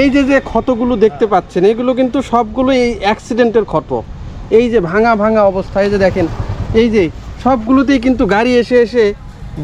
এই যে যে ক্ষতগুলো দেখতে পাচ্ছেন, এগুলো কিন্তু সবগুলো এই অ্যাক্সিডেন্টের ক্ষত। এই যে ভাঙা ভাঙা অবস্থা, এই যে দেখেন, এই যে সবগুলোতেই কিন্তু গাড়ি এসে এসে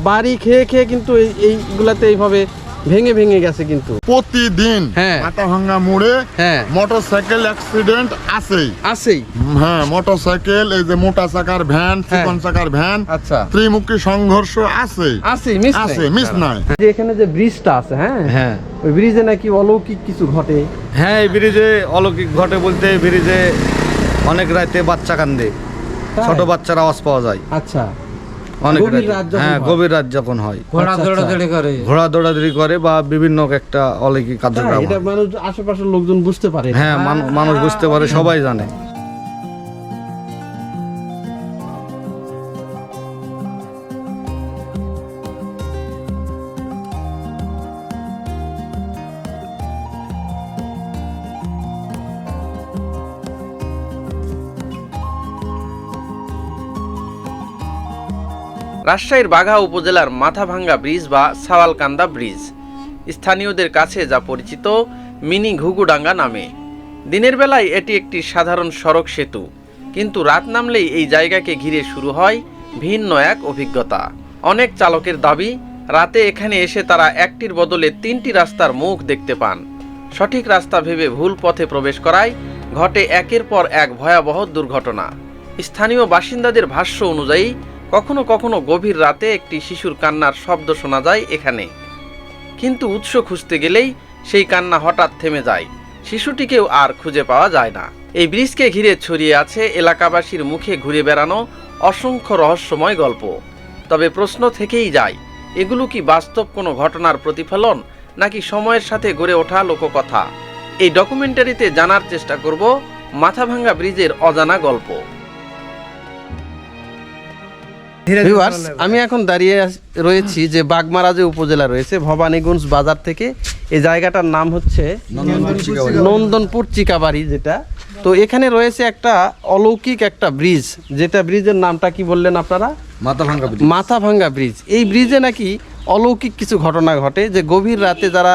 বাড়ি খেয়ে খেয়ে কিন্তু এই এইগুলাতে এইভাবে ভেঙে ভেঙে গেছে কিন্তু। প্রতিদিন হ্যাঁ। মাথাভাঙ্গা মোড়ে হ্যাঁ। মোটর সাইকেল অ্যাক্সিডেন্ট আছেই। আছেই। হ্যাঁ মোটর সাইকেল এই যে মোটা চাকার ভ্যান হ্যাঁ। চিকন চাকার ভ্যান আচ্ছা। ত্রিমুখী সংঘর্ষ আছে আছে মিস আছে মিস নাই। যে এখানে যে ব্রিজটা আছে হ্যাঁ? হ্যাঁ। ওই ব্রিজে নাকি অলৌকিক কিছু ঘটে? হ্যাঁ এই ব্রিজে অলৌকিক ঘটে বলতে এই ব্রিজে অনেক রাতে বাচ্চা কান্দে। ছোট বাচ্চার আওয়াজ পাওয়া যায়। আচ্ছা। অনেক হ্যাঁ। গভীর রাত যখন হয়। ঘোড়া আচ্ছা, দৌড়াদৌড়ি করে। ঘোড়া দৌড়াদৌড়ি করে বা বিভিন্ন একটা অলৌকিক কার্যক্রম এটা মানুষ আশেপাশের লোকজন বুঝতে পারে। হ্যাঁ মান- মানুষ বুঝতে পারে সবাই জানে। রাজশাহীর বাঘা উপজেলার মাথাভাঙ্গা ব্রিজ বা সাওয়ালকান্দা ব্রিজ। স্থানীয়দের কাছে যা পরিচিত, মিনি ঘুঘুডাঙ্গা নামে। দিনের বেলায় এটি একটি সাধারণ সড়ক সেতু, কিন্তু রাত নামলেই এই জায়গাকে ঘিরে শুরু হয় ভিন্ন এক অভিজ্ঞতা। অনেক চালকের দাবি, রাতে এখানে এসে তারা একটির বদলে তিনটি রাস্তার মুখ দেখতে পান। সঠিক রাস্তা ভেবে ভুল পথে প্রবেশ করায় ঘটে একের পর এক ভয়াবহ দুর্ঘটনা। স্থানীয় বাসিন্দাদের ভাষ্য অনুযায়ী কখনো কখনো গভীর রাতে একটি শিশুর কান্নার শব্দ শোনা যায় এখানে। কিন্তু উৎস খুঁজতে গেলেই সেই কান্না হঠাৎ থেমে যায়। শিশুটিকেও আর খুঁজে পাওয়া যায় না। এই ব্রিজকে ঘিরে ছড়িয়ে আছে এলাকাবাসীর মুখে ঘুরে বেড়ানো অসংখ্য রহস্যময় গল্প। তবে প্রশ্ন থেকেই যায়, এগুলো কি বাস্তব কোনো ঘটনার প্রতিফলন, নাকি সময়ের সাথে গড়ে ওঠা লোককথা? এই ডকুমেন্টারিতে জানার চেষ্টা করব মাথাভাঙ্গা ব্রিজের অজানা গল্প। ভিউয়ার্স আমি এখন দাঁড়িয়ে রয়েছি যে বাগমারা যে উপজেলা রয়েছে ভবানীগঞ্জ বাজার থেকে। এই জায়গাটার নাম হচ্ছে নন্দনপুর চিকাবাড়ি যেটা। তো এখানে রয়েছে একটা অলৌকিক একটা ব্রিজ। যেটা ব্রিজের নামটা কি বললেন আপনারা? মাথা ভাঙ্গা ব্রিজ। মাথা ভাঙ্গা ব্রিজ। এই ব্রিজে নাকি অলৌকিক কিছু ঘটনা ঘটে যে গভীর রাতে যারা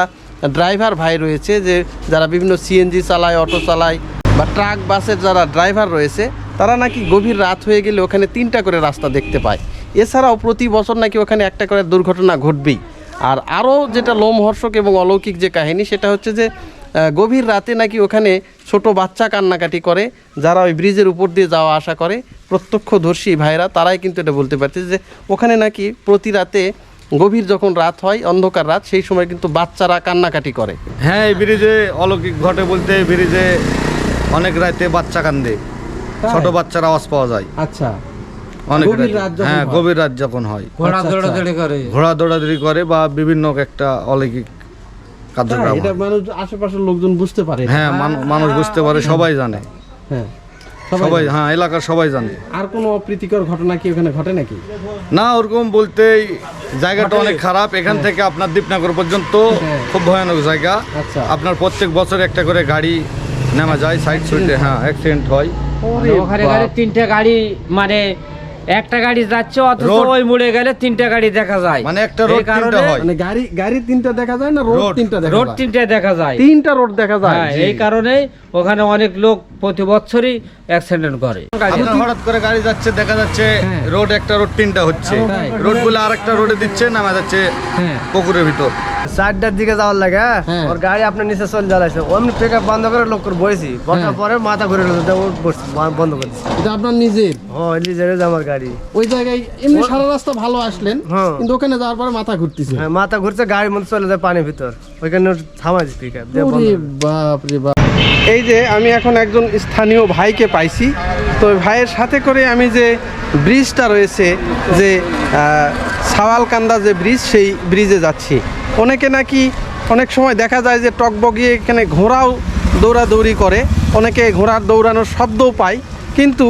ড্রাইভার ভাই রয়েছে যে যারা বিভিন্ন সিএনজি চালায় অটো চালায় বা ট্রাক, বাসের যারা ড্রাইভার রয়েছে, তারা নাকি গভীর রাত হয়ে গেলে ওখানে তিনটা করে রাস্তা দেখতে পায়। এছাড়াও প্রতি বছর নাকি ওখানে একটা করে দুর্ঘটনা ঘটবেই। আর আরও যেটা লোমহর্ষক এবং অলৌকিক যে কাহিনী, সেটা হচ্ছে যে গভীর রাতে নাকি ওখানে ছোট বাচ্চা কান্নাকাটি করে, যারা ওই ব্রিজের উপর দিয়ে যাওয়া আসা করে, প্রত্যক্ষদর্শী ভাইরা, তারাই কিন্তু এটা বলতে পারছে যে, ওখানে নাকি প্রতি রাতে গভীর যখন রাত হয়, অন্ধকার রাত, সেই সময় কিন্তু বাচ্চারা কান্নাকাটি করে। হ্যাঁ এই ব্রিজে অলৌকিক ঘটে বলতে ব্রিজে অনেক রাতে বাচ্চা কান্দে? ছোট বাচ্চার আওয়াজ পাওয়া যায়। আচ্ছা। অনেক হ্যাঁ গভীর রাত যখন হয়। ঘোড়া আচ্ছা, দৌড়াদৌড়ি করে? ঘোড়া দৌড়াদৌড়ি করে বা বিভিন্ন একটা অলৌকিক? কার্যক্রম এটা মানুষ আশেপাশের লোকজন বুঝতে পারে। হ্যাঁ মানুষ বুঝতে পারে সবাই জানে। হ্যাঁ। সবাই হ্যাঁ এলাকার সবাই জানে। আর কোনো অপ্রীতিকর ঘটনা কি ওখানে ঘটে নাকি? না ওরকম বলতে জায়গাটা অনেক খারাপ। এখান থেকে আপনার দীপনগর পর্যন্ত হ্যাঁ। খুব ভয়ানক জায়গা। আচ্ছা। আপনার প্রত্যেক বছর একটা করে গাড়ি নেমা যায় সাইড সুইডে হ্যাঁ অ্যাক্সিডেন্ট হয়। ওখানে গেলে তিনটে গাড়ি মানে একটা গাড়ি যাচ্ছে অথচ ওই মুড়ে গেলে তিনটে গাড়ি দেখা যায়। মানে একটা এই রোড তিনটা কারণে হয়। মানে গাড়ি গাড়ি তিনটা দেখা যায় না রোড রোড- তিনটা দেখা রোড যায়? তিনটে দেখা যায়। তিনটা রোড দেখা যায়। হ্যাঁ এই কারণেই ওখানে অনেক লোক প্রতি বছরই অ্যাক্সিডেন্ট করে হঠাৎ করে গাড়ি যাচ্ছে দেখা যাচ্ছে হ্যাঁ। রোড একটা রোড তিনটা হচ্ছে তাই। রোডগুলো আরেকটা রোডে দিচ্ছে নামা যাচ্ছে হ্যাঁ পুকুরের ভিতর চারটার দিকে যাওয়ার লাগে হ্যাঁ? হ্যাঁ। ওর গাড়ি আপনার নিচে চলে জ্বালাইছে অমনি পিক আপ বন্ধ করে লোক করে বসেছি বসার হ্যাঁ। পরে মাথা ঘুরে বন্ধ করে এটা আপনার নিজের ও নিজের আমার গাড়ি ওই জায়গায় এমনি সারা রাস্তা ভালো আসলেন হ্যাঁ। কিন্তু ওখানে যাওয়ার পরে মাথা ঘুরতেছে হ্যাঁ মাথা ঘুরছে গাড়ির মধ্যে চলে যায় পানির ভিতর ওইখানে থামাইছি পিক আপ বাপ রে বাপ এই যে আমি এখন একজন স্থানীয় ভাইকে পাইছি। তো ভাইয়ের সাথে করে আমি যে ব্রিজটা রয়েছে, যে সাওয়ালকান্দা যে ব্রিজ, সেই ব্রিজে যাচ্ছি। অনেকে নাকি অনেক সময় দেখা যায় যে টকবগিয়ে এখানে ঘোড়াও দৌড়াদৌড়ি করে। অনেকে ঘোড়ার দৌড়ানোর শব্দও পায়। কিন্তু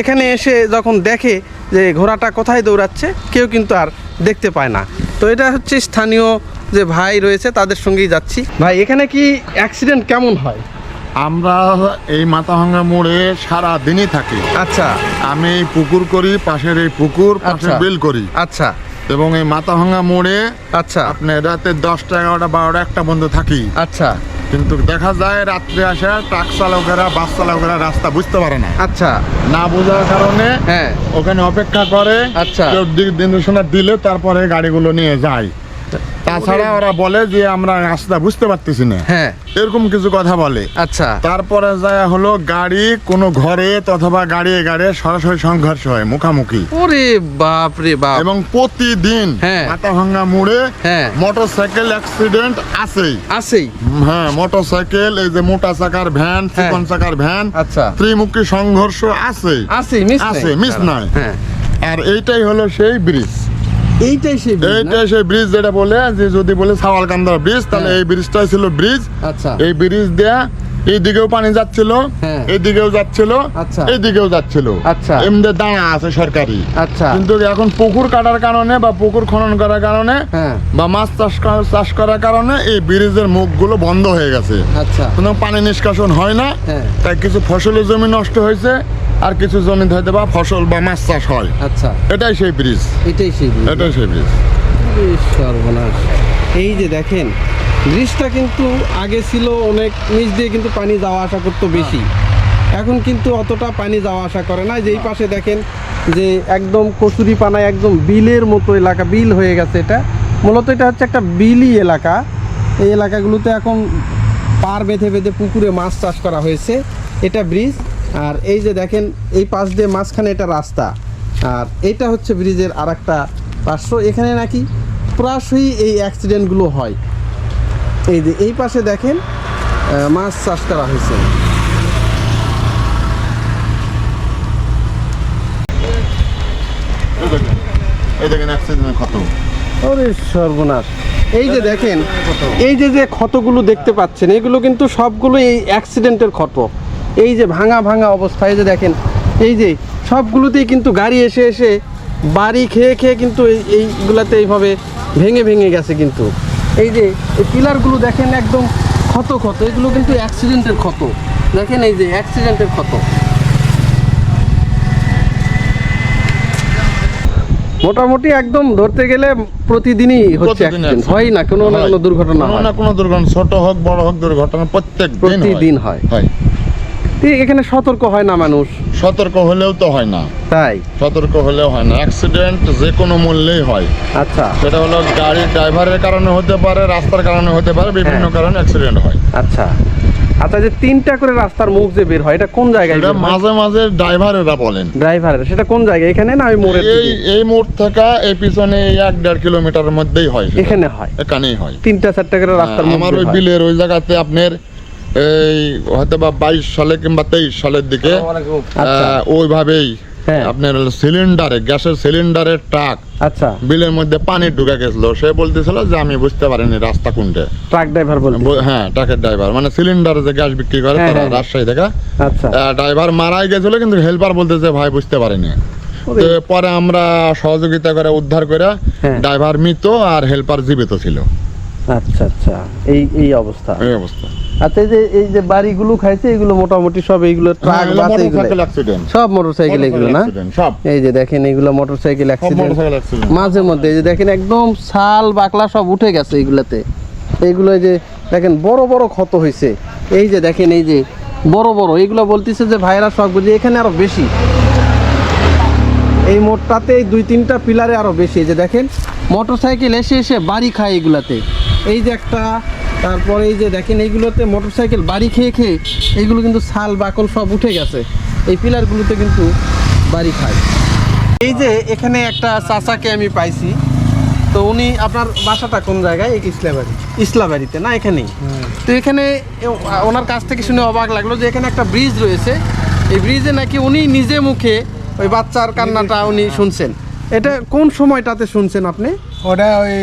এখানে এসে যখন দেখে যে ঘোড়াটা কোথায় দৌড়াচ্ছে, কেউ কিন্তু আর দেখতে পায় না। তো এটা হচ্ছে স্থানীয় যে ভাই রয়েছে, তাদের সঙ্গেই যাচ্ছি। ভাই, এখানে কি অ্যাক্সিডেন্ট কেমন হয়? আমরা এই মাথাভাঙ্গা মোড়ে সারা দিনই থাকি আচ্ছা আমি এই পুকুর করি পাশের এই পুকুর পাশে আচ্ছা। বিল করি আচ্ছা এবং এই মাথাভাঙ্গা মোড়ে আচ্ছা আপনি রাতে দশটা এগারোটা বারোটা একটা বন্ধ থাকি আচ্ছা কিন্তু দেখা যায় রাত্রে আসা ট্রাক চালকেরা বাস চালকেরা রাস্তা বুঝতে পারে না আচ্ছা না বোঝার কারণে হ্যাঁ ওখানে অপেক্ষা করে আচ্ছা। দিক দিলে তারপরে গাড়িগুলো নিয়ে যায় তাছাড়া ওরা বলে যে আমরা রাস্তা বুঝতে পারতেছি না। হ্যাঁ। এরকম কিছু কথা বলে। আচ্ছা। তারপরে যায় হলো গাড়ি কোনো ঘরে অথবা গাড়ি গাড়ি সরাসরি সংঘর্ষ হয় মুখামুখি। ওরে বাপ রে বাপ। এবং প্রতিদিন হ্যাঁ। মোড়ে হ্যাঁ। মোটর সাইকেল অ্যাক্সিডেন্ট আছেই। আছেই। হ্যাঁ মোটর সাইকেল এই যে মোটা চাকার ভ্যান চিকন চাকার ভ্যান আচ্ছা। ত্রিমুখী সংঘর্ষ আছেই। মিস আছে, miss নাই। হ্যাঁ। আর এইটাই হলো সেই ব্রিজ। এইটাই সেই এইটাই সেই ব্রিজ যেটা বলে যে যদি বলে সাওয়ালকান্দার ব্রিজ তাহলে হ্যাঁ। এই ব্রিজটাই ছিল ব্রিজ আচ্ছা। এই ব্রিজ দেয়া এইদিকেও পানি যাচ্ছিল হ্যাঁ। এইদিকেও যাচ্ছিল আচ্ছা। এইদিকেও যাচ্ছিল। আচ্ছা। এমনি দাঁড়া আছে সরকারি। আচ্ছা। কিন্তু এখন পুকুর কাটার কারণে বা পুকুর খনন করার কারণে হ্যাঁ। বা মাছ চাষ চাষ করার কারণে এই ব্রিজের মুখগুলো বন্ধ হয়ে গেছে। আচ্ছা। কোনো পানি নিষ্কাশন হয় না। তাই কিছু ফসলের জমি নষ্ট হয়েছে। আর কিছু জমি হয়তো বা ফসল বা মাছ চাষ হয়। আচ্ছা। এটাই সেই ব্রিজ এটাই সেই bridge। এটাই সেই ব্রিজ সর্বনাশ। এই যে দেখেন ব্রিজটা কিন্তু আগে ছিল অনেক নিচ দিয়ে কিন্তু পানি যাওয়া আসা করতো বেশি। এখন কিন্তু অতটা পানি যাওয়া আসা করে না। যেই পাশে দেখেন যে একদম কচুরি পানায় একদম বিলের মতো এলাকা বিল হয়ে গেছে এটা। মূলত এটা হচ্ছে একটা বিলি এলাকা। এই এলাকাগুলোতে এখন পার বেঁধে বেঁধে পুকুরে মাছ চাষ করা হয়েছে। এটা ব্রিজ আর এই যে দেখেন এই পাশ দিয়ে মাঝখানে এটা রাস্তা। আর এটা হচ্ছে ব্রিজের আর একটা পার্শ্ব। এখানে নাকি প্রায়শই এই অ্যাক্সিডেন্টগুলো হয়। এই যে এই পাশে দেখেন মাছ চাষ করা হয়েছে। সর্বনাশ। এই যে দেখেন এই যে যে ক্ষতগুলো দেখতে পাচ্ছেন এগুলো কিন্তু সবগুলো এই অ্যাক্সিডেন্টের ক্ষত। এই যে ভাঙা ভাঙা অবস্থায় যে দেখেন এই যে সবগুলোতেই কিন্তু গাড়ি এসে এসে বাড়ি খেয়ে খেয়ে কিন্তু এই এইগুলাতে এইভাবে ভেঙে ভেঙে গেছে কিন্তু। এই যে এই পিলারগুলো দেখেন একদম ক্ষত ক্ষত এগুলো কিন্তু অ্যাক্সিডেন্টের ক্ষত। দেখেন এই যে অ্যাক্সিডেন্টের ক্ষত। মোটামুটি একদম ধরতে গেলে প্রতিদিনই হচ্ছে। হয় না কোনো না কোনো দুর্ঘটনা হয়। না কোনো দুর্ঘটনা ছোট হোক বড় হোক দুর্ঘটনা প্রত্যেক প্রতিদিন হয়। হয়। এখানে সতর্ক হয় না মানুষ। সতর্ক হলেও তো হয় না। তাই? সতর্ক হলেও হয় না। অ্যাক্সিডেন্ট যে কোনো মূল্যেই হয়। আচ্ছা। সেটা হলো গাড়ির ড্রাইভারের কারণে হতে পারে রাস্তার কারণে হতে পারে বিভিন্ন হ্যাঁ। কারণে অ্যাক্সিডেন্ট হয়। আচ্ছা। আচ্ছা যে তিনটা করে রাস্তার মুখ যে বের হয় এটা কোন জায়গায় এটা মাঝে মাঝে ড্রাইভারেরা বলেন। ড্রাইভারের সেটা কোন জায়গায়? এখানে না ওই মোড়ের এই এই মোড় থেকে এই পিছনে এই এক দেড় কিলোমিটারের মধ্যেই হয় এখানে হয়? এখানেই হয়। তিনটা চারটা করে রাস্তার মুখ আমার ওই বিলের ওই জায়গাতে আপনার এই হয়তো বা বাইশ সালে কিংবা তেইশ সালের দিকে আচ্ছা। ওইভাবেই হ্যাঁ। আপনার সিলিন্ডারে গ্যাসের সিলিন্ডারের ট্রাক আচ্ছা। বিলের মধ্যে পানি ঢুকে গেছিল। সে বলতেছিল যে আমি বুঝতে পারিনি রাস্তা কোনটা। ট্রাক ড্রাইভার হ্যাঁ ট্রাকের ড্রাইভার। মানে সিলিন্ডারে যে গ্যাস বিক্রি করে হ্যাঁ, তারা হ্যাঁ। রাজশাহী থেকে আচ্ছা। ড্রাইভার মারাই গেছিল কিন্তু হেল্পার বলতেছে ভাই বুঝতে পারিনি। পরে আমরা সহযোগিতা করে উদ্ধার করে। ড্রাইভার মৃত আর হেল্পার জীবিত ছিল। আচ্ছা আচ্ছা। এই এই অবস্থা। এই অবস্থা। আচ্ছা এই যে এই যে বাড়িগুলো খাইছে এগুলো মোটামুটি সব এইগুলো ট্রাক হ্যাঁ, বাস মোটরসাইকেল এগুলো সব মোটরসাইকেল এগুলো না? সব। এই যে দেখেন এগুলো মোটরসাইকেল অ্যাক্সিডেন্ট মাঝে মধ্যে এই যে দেখেন একদম ছাল বাকলা সব উঠে গেছে এইগুলাতে। এইগুলো এই যে দেখেন বড় বড় ক্ষত হয়েছে এই যে দেখেন এই যে বড় বড়। এইগুলো বলতেছে যে ভাইরা সব বুঝি এখানে আরও বেশি। এই মোটটাতে দুই তিনটা পিলারে আরও বেশি। এই যে দেখেন মোটরসাইকেল এসে এসে বাড়ি খায় এগুলাতে এই যে একটা তারপরে এই যে দেখেন এইগুলোতে মোটরসাইকেল বাড়ি খেয়ে খেয়ে এইগুলো কিন্তু ছাল বাকল সব উঠে গেছে। এই পিলারগুলোতে কিন্তু বাড়ি খায়। এই যে এখানে একটা চাচাকে আমি পাইছি। তো উনি আপনার বাসাটা কোন জায়গায়? এই ইসলাবাড়ি ইসলাবাড়িতে না এখানেই? তো এখানে ওনার কাছ থেকে শুনে অবাক লাগল যে এখানে একটা ব্রিজ রয়েছে। এই ব্রিজে নাকি উনি নিজে মুখে ওই বাচ্চার কান্নাটা উনি শুনছেন। এটা কোন সময়টাতে শুনছেন আপনি? ওটা ওই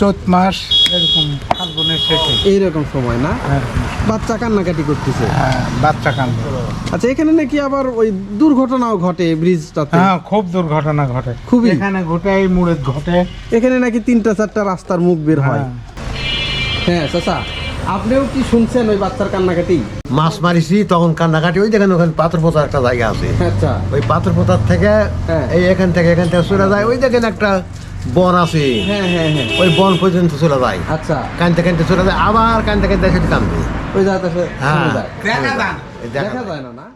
চৈত মাস এরকম ফাল্গুনের শেষে। এইরকম সময় না? হ্যাঁ, বাচ্চা কান্নাকাটি করতেছে। হ্যাঁ, বাচ্চা কান্দ আচ্ছা এখানে নাকি আবার ওই দুর্ঘটনাও ঘটে ব্রিজটাতে? হ্যাঁ খুব দুর্ঘটনা ঘটে। খুবই? এখানে ঘটে এই মুড়ে ঘটে। এখানে নাকি তিনটা চারটা রাস্তার মুখ বের হয়। হ্যাঁ। হ্যাঁ চাচা আপনিও কি শুনছেন ওই বাচ্চার কান্নাকাটি? মাছ মারিছি তখন কান্নাকাটি ওই দেখেন ওখানে পাথর পোতার একটা জায়গা আছে। আচ্ছা। ওই পাথর পোতার থেকে হ্যাঁ। এই এখান থেকে এখান থেকে চলে যায়। ওই দেখেন একটা বন আছে। হ্যাঁ হ্যাঁ হ্যাঁ। ওই বন পর্যন্ত চলে যায়। আচ্ছা। কানতে কানতে চলে যায় আবার কানতে কানতে সেটা কান্দে ওই জায়গাতে হ্যাঁ। দেখা যায়। যায় না না?